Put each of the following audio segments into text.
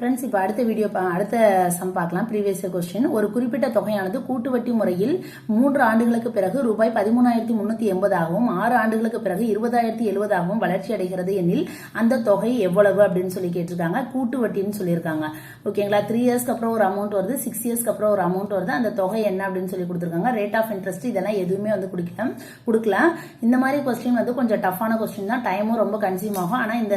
Friends இப்போ அடுத்த video அடுத்த சம் பார்க்கலாம். ப்ரீவியஸ் கொஸ்டின் ஒரு குறிப்பிட்ட தொகையானது கூட்டு வட்டி முறையில் மூன்று ஆண்டுகளுக்கு பிறகு ரூபாய் பதிமூணாயிரத்தி முன்னூத்தி எண்பதாகவும் ஆறு ஆண்டுகளுக்கு பிறகு இருபதாயிரத்தி எழுபதாகவும் வளர்ச்சி அடைகிறது எனில் அந்த தொகை எவ்வளவு அப்படின்னு சொல்லி கேட்டிருக்காங்க. கூட்டு வட்டின்னு சொல்லியிருக்காங்க ஓகேங்களா த்ரீ இயர்ஸ்க்கு அப்புறம் ஒரு அமௌண்ட் வருது. சிக்ஸ் இயர்ஸ்க்கு அப்புறம் ஒரு அமௌண்ட் வருது. அந்த தொகை என்ன அப்படின்னு சொல்லி கொடுத்துருக்காங்க. ரேட் ஆஃப் இன்ட்ரெஸ்ட் இதெல்லாம் எதுவுமே வந்து கொடுக்கலாம் கொடுக்கல. இந்த மாதிரி கொஸ்டின் வந்து கொஞ்சம் டஃப்பான கொஸ்டின் தான். டைமும் ரொம்ப கன்சியூம் ஆகும். ஆனால் இந்த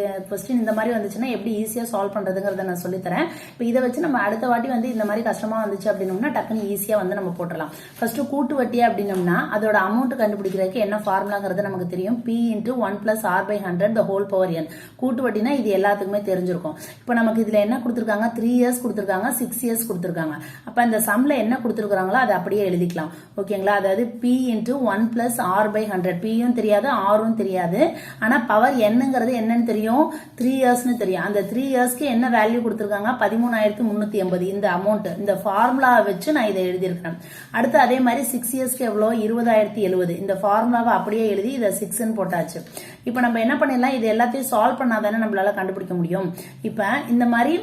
eh, கொஸ்டின் இந்த மாதிரி வந்துச்சுன்னா எப்படி ஈஸியாக சால்வ் பண்ணுறது பண்றதுங்கிறத நான் சொல்லித்தரேன். இப்போ இதை வச்சு நம்ம அடுத்த வாட்டி வந்து இந்த மாதிரி கஷ்டமா வந்துச்சு அப்படின்னோம்னா டக்குன்னு ஈஸியா வந்து நம்ம போட்டுடலாம். ஃபர்ஸ்ட் கூட்டு வட்டி அப்படின்னோம்னா அதோட அமௌண்ட் கண்டுபிடிக்கிறதுக்கு என்ன ஃபார்முலாங்கிறது நமக்கு தெரியும். P into one plus R by hundred the whole power N கூட்டு வட்டினா இது எல்லாத்துக்குமே தெரிஞ்சிருக்கும். இப்போ நமக்கு இதுல என்ன கொடுத்துருக்காங்க? த்ரீ இயர்ஸ் கொடுத்துருக்காங்க சிக்ஸ் இயர்ஸ் கொடுத்துருக்காங்க. அப்ப இந்த சம்ல என்ன கொடுத்துருக்காங்களோ அதை அப்படியே எழுதிக்கலாம். ஓகேங்களா? அதாவது P into one plus R by hundred பியும் தெரியாது ஆரும் தெரியாது. ஆனா பவர் என்னங்கிறது என்னன்னு தெரியும்? த்ரீ இயர்ஸ்னு தெரியும். அந்த த்ரீ இயர்ஸ்க்கு என்ன வேல்யூ கொடுத்துருக்காங்க. பதிமூணாயிரத்தி முந்நூற்றி எண்பது. இந்த அமௌண்ட் இந்த ஃபார்முலா வச்சு நான் இதை எழுதியிருக்கிறேன். அடுத்து அதே மாதிரி சிக்ஸ் இயர்ஸ்க்கு எவ்வளோ? இருபதாயிரத்தி எழுபது. இந்த ஃபார்முலாவை அப்படியே எழுதி இதை சிக்ஸ்ன்னு போட்டாச்சு. இப்போ நம்ம என்ன பண்ணிடலாம்? இது எல்லாத்தையும் சால்வ் பண்ணாதானே நம்மளால கண்டுபிடிக்க முடியும். இப்போ இந்த மாதிரி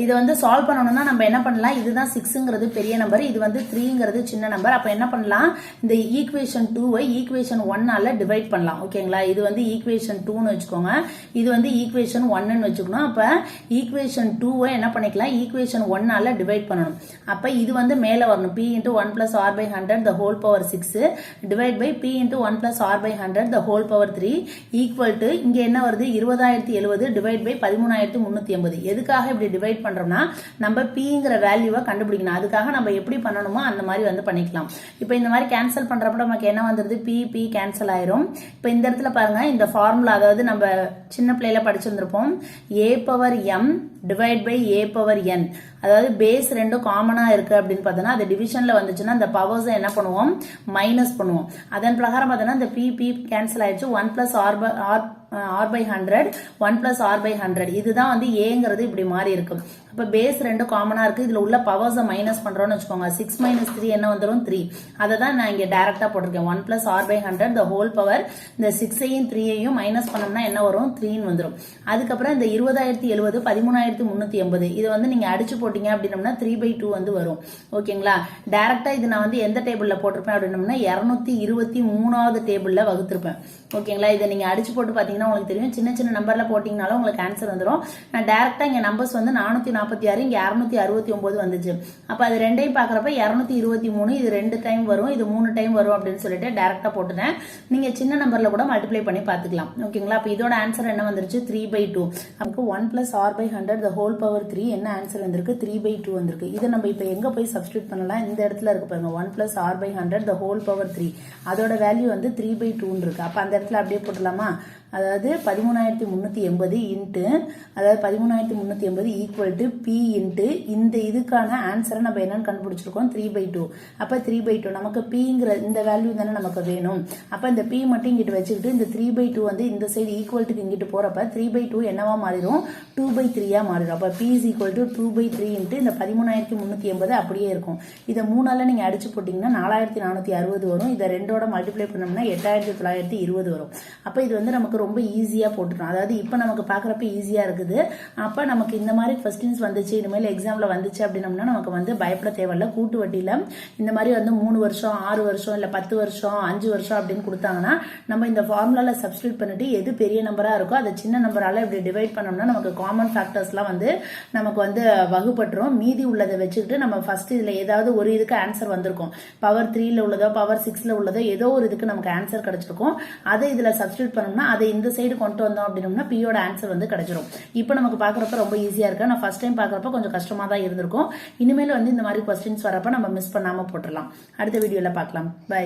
இதை வந்து சால்வ் பண்ணணும்னா நம்ம என்ன பண்ணலாம்? இதுதான் சிக்ஸுங்கிறது பெரிய நம்பர் இது வந்து த்ரீங்கிறது சின்ன நம்பர் அப்போ என்ன பண்ணலாம்? இந்த ஈக்குவேஷன் டூவை ஈக்குவேஷன் ஒன்னால டிவைட் பண்ணலாம். ஓகேங்களா இது வந்து ஈக்குவேஷன் டூன்னு வச்சுக்கோங்க. இது வந்து ஈக்குவேஷன் ஒன்னு வச்சுக்கணும். அப்போ ஈக்குவேஷன் டூவை என்ன பண்ணிக்கலாம்? ஈக்குவேஷன் ஒன்னால டிவைட் பண்ணணும். அப்போ இது வந்து மேலே வரணும். P into one plus R by hundred the whole power six divide by P into one plus R by hundred the whole power three equal to இங்கே என்ன வருது? இருபதாயிரத்தி எழுபது டிவைட் பை பதிமூணாயிரத்தி முந்நூற்றி எண்பது. எதுக்காக இப்படி டிவைட் பண்றோம்னா நம்ம பிங்கிற வேல்யூவை கண்டுபிடிக்கணும். அதுக்காக நம்ம எப்படி பண்ணணுமோ அந்த மாதிரி வந்து பண்ணிக்கலாம். இப்போ இந்த மாதிரி கேன்சல் பண்றப்ப நமக்கு என்ன வந்துருது? பி பி கேன்சல் ஆயிரும். இப்போ இந்த இடத்துல பாருங்க இந்த ஃபார்முலா அதாவது நம்ம சின்ன பிள்ளையில படிச்சிருந்திருப்போம். A power M divide by A power N அதாவது பேஸ் ரெண்டும் காமனாக இருக்கு அப்படின்னு பார்த்தோன்னா அது டிவிஷனில் வந்துச்சுன்னா அந்த பவர்ஸை என்ன பண்ணுவோம்? மைனஸ் பண்ணுவோம். அதன் பிரகாரம் பார்த்தோன்னா இந்த பி பி கேன்சல் ஆயிடுச்சு. One plus R R R by hundred one plus R by hundred இதுதான் வந்து ஏங்கிறது இப்படி மாறி இருக்கும் இப்போ பேஸ் ரெண்டு காமனாக இருக்கு. இதில் உள்ள பவர்ஸை மைனஸ் பண்ணுறோன்னு வச்சுக்கோங்க. சிக்ஸ் மைனஸ் த்ரீ என்ன வந்துடும் த்ரீ அதை தான் நான் இங்கே டேரெக்டாக போட்டிருக்கேன். One plus R by hundred the whole power இந்த சிக்ஸையும் த்ரீயையும் மைனஸ் பண்ணோம்னா என்ன வரும்? த்ரீன்னு வந்துடும் அதுக்கப்புறம் இந்த இருபதாயிரத்தி எழுபது பதிமூணாயிரத்தி முந்நூற்றி எண்பது. இது வந்து நீங்கள் அடிச்சு போட்டீங்க அப்படின்னம்னா த்ரீ பை டூ வந்து வரும். ஓகேங்களா? டைரக்டா இது நான் வந்து எந்த டேபிள்ல போட்டிருப்பேன் அப்படின்னம்னா இருநூத்தி இருபத்தி மூணாவது டேபிள்ல வகுத்திருப்பேன். ஓகேங்களா? இதை நீங்க அடிச்சு போட்டு பாத்தீங்கன்னா உங்களுக்கு தெரியும். சின்ன சின்ன நம்பர்ல போட்டீங்கனாலும் உங்களுக்கு ஆன்சர் வந்துடும் நான் டைரக்டா இங்க நம்பர்ஸ் வந்து நானூத்தி நாற்பத்தி ஆறு இங்க இரநூத்தி அறுபத்தி ஒன்பது வந்துச்சு. அப்ப அது ரெண்டையும் பாக்குறப்ப இரநூத்தி இருபத்தி மூணு இது ரெண்டு டைம் வரும் இது மூணு டைம் வரும் அப்படின்னு சொல்லிட்டு டைரக்டா போட்டுட்டேன். நீங்க சின்ன நம்பர்ல கூட மல்டிப்ளை பண்ணி பாத்துக்கலாம் ஓகேங்களா? அப்ப இதோட ஆன்சர் என்ன வந்துருச்சு? த்ரீ பை டூ நமக்கு one plus R by hundred the whole power three என்ன ஆன்சர் வந்திருக்கு? த்ரீ பை டூ வந்திருக்கு. இதை நம்ம இப்போ எங்கே போய் சப்ஸ்டியூட் பண்ணலாம்? இந்த இடத்துல இருக்கு பாருங்க. One plus R by hundred the whole power three அதோட வேல்யூ வந்து த்ரீ பை டூன்னு இருக்கு. அப்போ அந்த இடத்துல அப்படியே போட்டுடலாமா? அதாவது பதிமூணாயிரத்தி முந்நூற்றி எண்பது இன்ட்டு அதாவது பதிமூணாயிரத்தி முந்நூற்றி எண்பது ஈக்குவல் டு பி இன்ட்டு இந்த இதுக்கான ஆன்சரை நம்ம என்னன்னு கண்டுபிடிச்சிருக்கோம்? த்ரீ பை டூ அப்போ த்ரீ பை டூ நமக்கு பிங்கிற இந்த வேல்யூ தானே நமக்கு வேணும். அப்போ இந்த பி மட்டும் இங்கிட்டு வச்சுக்கிட்டு இந்த த்ரீ பை டூ வந்து இந்த சைடு ஈக்குவல்ட்டுக்கு இங்கிட்டு போகிறப்ப த்ரீ பை டூ என்னவா மாறிடும்? டூ பை த்ரீயாக மாறிடும். அப்போ P is equal to two by three into இந்த பதிமூணாயிரத்தி முந்நூற்றி எண்பது அப்படியே இருக்கும். இதை மூணால் நீங்கள் அடிச்சு போட்டிங்கன்னா நாலாயிரத்தி நானூற்றி அறுபது வரும். இதை ரெண்டோட மல்டிப்ளை பண்ணோம்னா எட்டாயிரத்தி தொள்ளாயிரத்தி இருபது வரும். அப்போ இது வந்து நமக்கு ரொம்ப ஈஸியாக போட்டுரும். அதாவது இப்போ நமக்கு பார்க்குறப்ப ஈஸியாக இருக்குது. அப்போ நமக்கு இந்த மாதிரி கொஸ்டின்ஸ் வந்துச்சு இனிமேல் எக்ஸாமில் வந்துச்சு அப்படின்னம்னா நமக்கு வந்து பயப்பட தேவையில்ல. கூட்டு வட்டியில் இந்த மாதிரி வந்து மூணு வருஷம் ஆறு வருஷம் இல்லை பத்து வருஷம் அஞ்சு வருஷம் அப்படின்னு கொடுத்தாங்கன்னா நம்ம இந்த ஃபார்முலாவில் சப்ஸ்டியூட் பண்ணிட்டு எது பெரிய நம்பராக இருக்கோ அதை சின்ன நம்பரால் இப்படி டிவைட் பண்ணோம்னா நமக்கு காமன் ஃபேக்டர்ஸ்லாம் வந்து நமக்கு வந்து வகுப்பட்டுரும். மீதி உள்ளதை வச்சுக்கிட்டு நம்ம ஃபர்ஸ்ட் இதில் ஏதாவது ஒரு இதுக்கு ஆன்சர் வந்திருக்கும். பவர் த்ரீல உள்ளதோ பவர் சிக்ஸில் உள்ளதோ ஏதோ ஒரு இதுக்கு நமக்கு ஆன்சர் கிடச்சிருக்கும். அதை இதில் சப்ஸ்டியூட் பண்ணோம்னா அதை இந்த சைடு கொண்டு வந்தோம் அப்படின்னோம்னா பியோட ஆன்சர் வந்து கிடைச்சிரும். இப்போ நமக்கு பார்க்குறப்ப ரொம்ப ஈஸியாக இருக்கு. நான் ஃபஸ்ட் டைம் பார்க்குறப்ப கொஞ்சம் கஷ்டமாக தான் இருந்திருக்கும். இனிமேல் வந்து இந்த மாதிரி கொஸ்டின்ஸ் வரப்போ நம்ம மிஸ் பண்ணாமல் போட்டுடலாம். அடுத்த வீடியோவில் பார்க்கலாம். பை